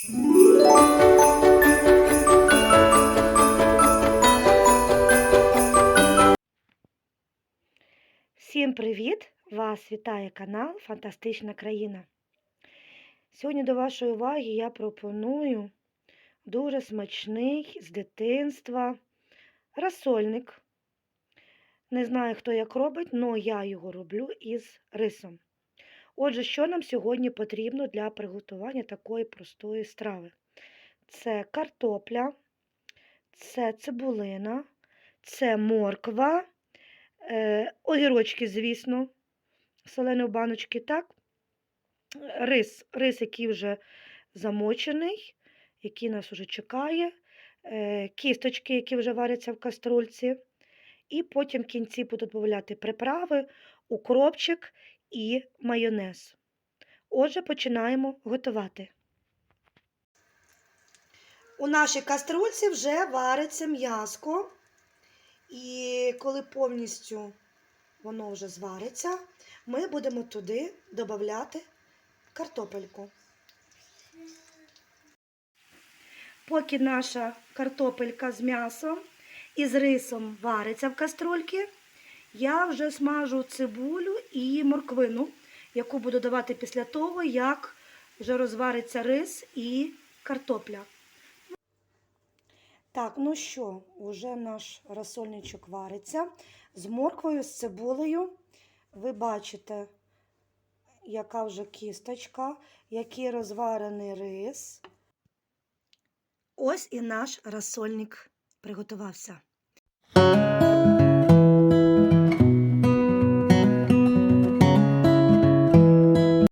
Всім привіт! Вас вітає канал Фантастична країна. Сьогодні до вашої уваги я пропоную дуже смачний з дитинства розсольник. Не знаю, хто як робить, але я його роблю із рисом. Отже, що нам сьогодні потрібно для приготування такої простої страви? Це картопля, це цибулина, це морква, е, огірочки, звісно, солені баночки, так? Рис, рис, який вже замочений, який нас вже чекає, е, кісточки, які вже варяться в каструльці. І потім в кінці буду додати приправи, укропчик і майонез. Отже, починаємо готувати. У нашій каструльці вже вариться м'яско. І коли повністю воно вже звариться, ми будемо туди додати картопельку. Поки наша картопелька з м'ясом і з рисом вариться в каструльці, я вже смажу цибулю і морквину, яку буду давати після того, як вже розвариться рис і картопля. Так, ну що, вже наш розсольничок вариться з морквою, з цибулею. Ви бачите, яка вже кісточка, який розварений рис. Ось і наш розсольник приготувався.